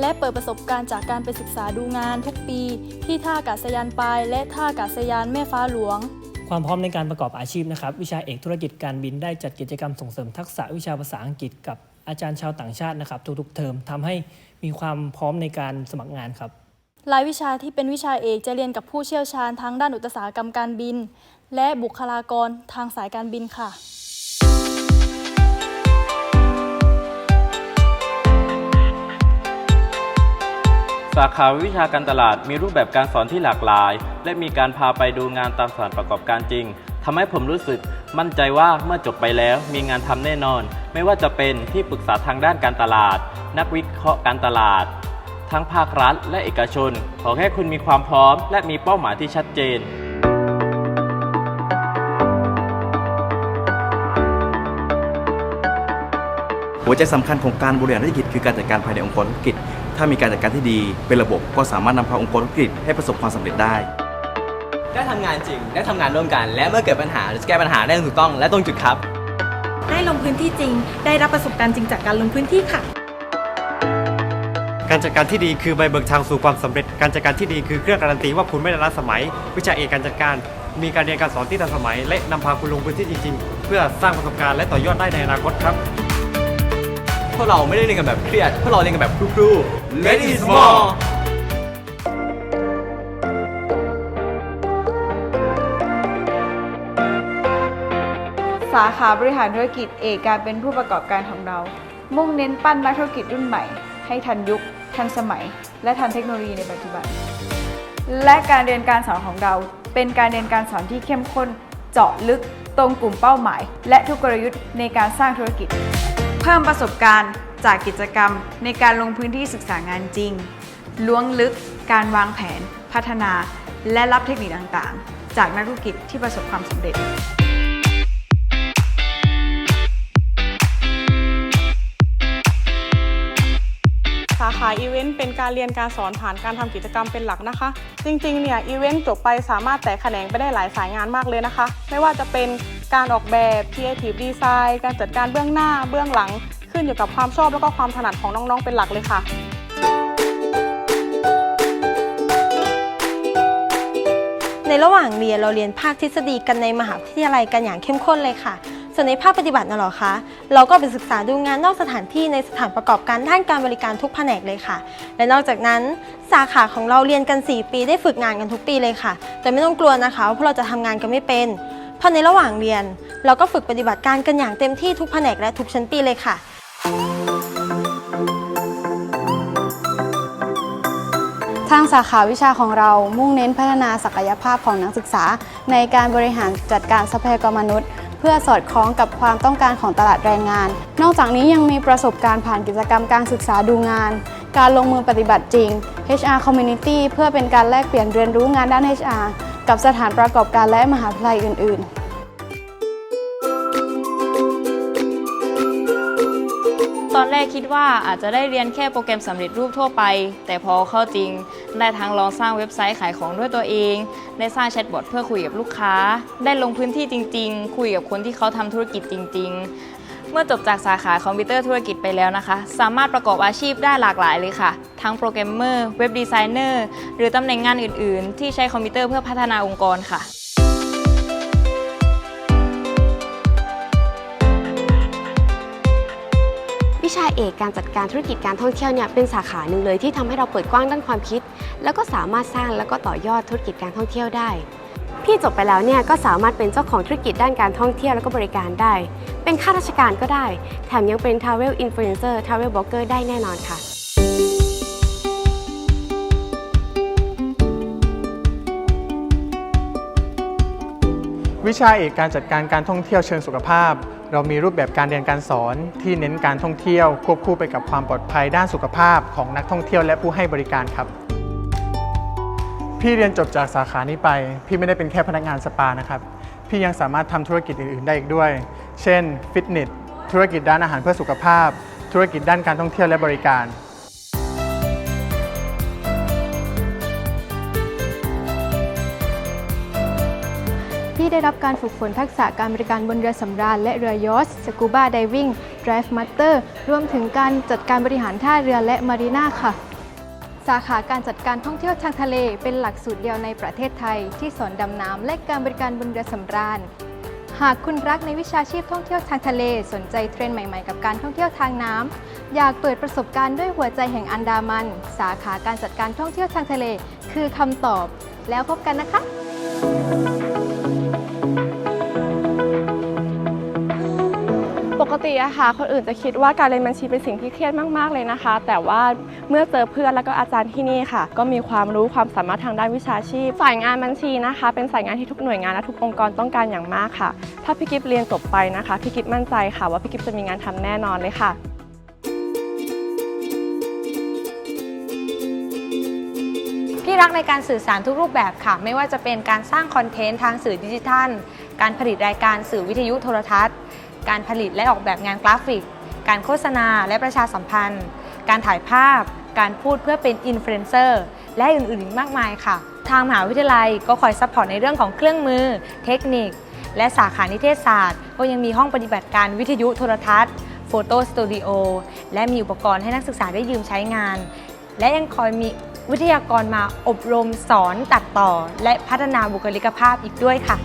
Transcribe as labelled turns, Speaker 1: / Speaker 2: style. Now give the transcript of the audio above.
Speaker 1: และเปิดประสบการณ์จากการไปศึกษาดูงานทุกปี ที่ท่าอากาศยานปลาย และท่าอากาศยานแม่ฟ้าหลวง
Speaker 2: ความพร้อมในการประกอบอาชีพนะครับ วิชาเอกธุรกิจการบินได้จัดกิจกรรมส่งเสริมทักษะวิชาภาษาอังกฤษกับอาจารย์ชาวต่างชาตินะครับ ทุกๆเทอมทำให้มีความพร้อมในการสมัครงานครับ
Speaker 1: รายวิชาที่เป็นวิชาเอกจะเรียนกับผู้เชี่ยวชาญทางด้านอุตสาหกรรมการบิน และบุคลากรทางสายการบินค่ะ
Speaker 3: สาขาวิชาการตลาดมีรูปแบบการสอนที่หลากหลาย และมีการพาไปดูงานตามสถานประกอบการจริงทำให้ผมรู้สึกมั่นใจว่าเมื่อจบไปแล้วมีงานทำแน่นอน ไม่ว่าจะเป็นที่ปรึกษาทางด้านการตลาด นักวิเคราะห์การตลาด ทั้งภาครัฐและเอกชน ขอแค่คุณมีความพร้อม และมีเป้าหมายที่ชัดเจน
Speaker 4: หัวใจสำคัญของการบริหารธุรกิจคือการจัดการภายในองค์กรธุรกิจ ถ้ามีการจัดการที่ดีเป็นระบบก็สามารถนำพาองค์กรธุรกิจให้ประสบความสำเร็จได้
Speaker 5: ได้ทำงานจริง ได้ทำงานร่วมกัน และเมื่อเกิดปัญหาเราจะแก้ปัญหาได้อย่างถูกต้องและตรงจุดครับ
Speaker 6: ได้ลงพื้นที่จริง ได้รับประสบการณ์จริงจากการลงพื้นที่ค่ะ
Speaker 7: การจัดการที่ดีคือใบเบิกทางสู่ความสำเร็จ การจัดการที่ดีคือเครื่องการันตีว่าคุณไม่ได้ล้าสมัย วิชาเอกการจัดการ มีการเรียนการสอนที่ทันสมัย และนำพาคุณลงพื้นที่จริง ๆ เพื่อสร้างประสบการณ์และต่อยอดได้ในอนาคตครับ
Speaker 5: พวกเราไม่ได้เรียนกันแบบเครียดพวกเราเรียนกันแบบครูๆ Let it small
Speaker 8: สาขาบริหารธุรกิจเอกการเป็นผู้ประกอบการของเรา มุ่งเน้นปั้นนักธุรกิจรุ่นใหม่ ให้ทันยุค ทันสมัย และทันเทคโนโลยีในปัจจุบัน และการเรียนการสอนของเรา เป็นการเรียนการสอนที่เข้มข้น เจาะลึก ตรงกลุ่มเป้าหมาย และทุกกลยุทธ์ในการสร้างธุรกิจเพิ่มประสบการณ์จากกิจกรรมในการลงพื้นที่ศึกษางานจริง ล้วงลึกการวางแผน พัฒนา และรับเทคนิคต่างๆ จากนักธุรกิจที่ประสบความสำเร็จ
Speaker 9: สาขาอีเวนต์เป็นการเรียนการสอนผ่านการทำกิจกรรมเป็นหลักนะคะ จริงๆเนี่ยอีเวนต์จบไปสามารถแตกแขนงไปได้หลายสายงานมากเลยนะคะ ไม่ว่าจะเป็น การออกแบบ Creative Design การจัดการเบื้องหน้าเบื้องหลัง ขึ้นอยู่กับความชอบแล้วก็ความถนัดของน้องๆเป็นหลักเลยค่ะ
Speaker 10: ในระหว่างเรียนเราเรียนภาคทฤษฎีกันในมหาวิทยาลัยกันอย่างเข้มข้นเลยค่ะ ส่วนในภาคปฏิบัติน่ะหรอคะ เราก็ไปศึกษาดูงานนอกสถานที่ในสถานประกอบการด้านการบริการทุกแผนกเลยค่ะ และนอกจากนั้นสาขาของเราเรียนกัน 4 ปีได้ฝึกงานกันทุกปีเลยค่ะ แต่ไม่ต้องกลัวนะคะว่าพวกเราจะทำงานกันไม่เป็น เพราะในระหว่างเรียน เราก็ฝึกปฏิบัติการกันอย่างเต็มที่ทุกแผนกและทุกชั้นปีเลยค่ะ
Speaker 11: ทางสาขาวิชาของเรามุ่งเน้นพัฒนาศักยภาพของนักศึกษา ในการบริหารจัดการทรัพยากรมนุษย์เพื่อสอดคล้องกับความต้องการของตลาดแรงงาน นอกจากนี้ยังมีประสบการณ์ผ่านกิจกรรมการศึกษาดูงาน การลงมือปฏิบัติจริง HR Community เพื่อเป็นการแลกเปลี่ยนเรียนรู้งานด้าน HR กับสถานประกอบการและมหาวิทยาลัยอื่นๆ
Speaker 12: ตอนแรกคิดว่าอาจจะได้เรียนแค่โปรแกรมสำเร็จรูปทั่วไป แต่พอเข้าจริง ได้ทั้งลองสร้างเว็บไซต์ขายของด้วยตัวเอง ได้สร้างแชทบอทเพื่อคุยกับลูกค้า ได้ลงพื้นที่จริง ๆ คุยกับคนที่เขาทำธุรกิจจริง ๆ เมื่อจบจากสาขาคอมพิวเตอร์ธุรกิจไปแล้วนะคะ สามารถประกอบอาชีพได้หลากหลายเลยค่ะ ทั้งโปรแกรมเมอร์ เว็บดีไซเนอร์ หรือตำแหน่งงานอื่น ๆ ที่ใช้คอมพิวเตอร์เพื่อพัฒนาองค์กรค่ะ
Speaker 13: วิชาเอกการจัดการธุรกิจการท่องเที่ยวเนี่ยเป็นสาขาหนึ่งเลยที่ทำให้เราเปิดกว้างด้านความคิด แล้วก็สามารถสร้างแล้วก็ต่อยอดธุรกิจการท่องเที่ยวได้ พี่จบไปแล้วเนี่ยก็สามารถเป็นเจ้าของธุรกิจด้านการท่องเที่ยวแล้วก็บริการได้ เป็นข้าราชการก็ได้ แถมยังเป็น Travel Influencer Travel Blogger ได้แน่นอนค่ะ
Speaker 7: วิชาเอกการจัดการการท่องเที่ยวเชิงสุขภาพ เรามีรูปแบบการเรียนการสอนที่เน้นการท่องเที่ยวควบคู่ไปกับความปลอดภัยด้านสุขภาพของนักท่องเที่ยวและผู้ให้บริการครับ พี่เรียนจบจากสาขานี้ไป พี่ไม่ได้เป็นแค่พนักงานสปานะครับ พี่ยังสามารถทำธุรกิจอื่นๆได้อีกด้วย เช่นฟิตเนสธุรกิจด้านอาหารเพื่อสุขภาพ ธุรกิจด้านการท่องเที่ยวและบริการ
Speaker 11: ที่ได้รับการฝึกฝนทักษะการบริการบนเรือสำราญและเรือยอชสกูบาไดวิ่ง Drive Master รวมถึงการจัดการบริหารท่าเรือและมารีนาค่ะ
Speaker 14: สาขาการจัดการท่องเที่ยวทางทะเล เป็นหลักสูตรเดียวในประเทศไทย ที่สอนดำน้ำและการบริการบนเรือสำราญหากคุณรักในวิชาชีพท่องเที่ยวทางทะเล สนใจเทรนด์ใหม่ๆ กับการท่องเที่ยวทางน้ำอยากเปิดประสบการณ์ด้วยหัวใจแห่งอันดามัน สาขาการจัดการท่องเที่ยวทางทะเล คือคำตอบ แล้วพบกันนะคะ
Speaker 9: ติอะค่ะ คนอื่นจะคิดว่าการเรียนบัญชีเป็นสิ่งที่เครียดมาก ๆ เลยนะคะ แต่ว่าเมื่อเจอเพื่อนแล้วก็อาจารย์ที่นี่ค่ะ ก็มีความรู้ความสามารถทางด้านวิชาชีพ สายงานบัญชีนะคะ เป็นสายงานที่ทุกหน่วยงานและทุกองค์กรต้องการอย่างมากค่ะ ถ้าพี่กิฟเรียนจบไปนะคะ พี่กิฟมั่นใจค่ะว่าพี่กิฟจะมีงานทำแน่นอนเลยค่ะ
Speaker 15: พี่รักในการสื่อสารทุกรูปแบบค่ะ ไม่ว่าจะเป็นการสร้างคอนเทนต์ทางสื่อดิจิทัล การผลิตรายการสื่อวิทยุโทรทัศน์ การผลิตและออกแบบงานกราฟิก การโฆษณาและประชาสัมพันธ์ การถ่ายภาพ การพูดเพื่อเป็นอินฟลูเอนเซอร์และอื่นๆอีกมากมายค่ะ ทางมหาวิทยาลัยก็คอยซัพพอร์ตในเรื่องของเครื่องมือ เทคนิค และสาขานิเทศศาสตร์ ก็ยังมีห้องปฏิบัติการวิทยุโทรทัศน์โฟโต้สตูดิโอและมีอุปกรณ์ให้นักศึกษาได้ยืมใช้งาน และยังคอยมีวิทยากรมาอบรมสอนตัดต่อ และพัฒนาบุคลิกภาพอีกด้วยค่ะ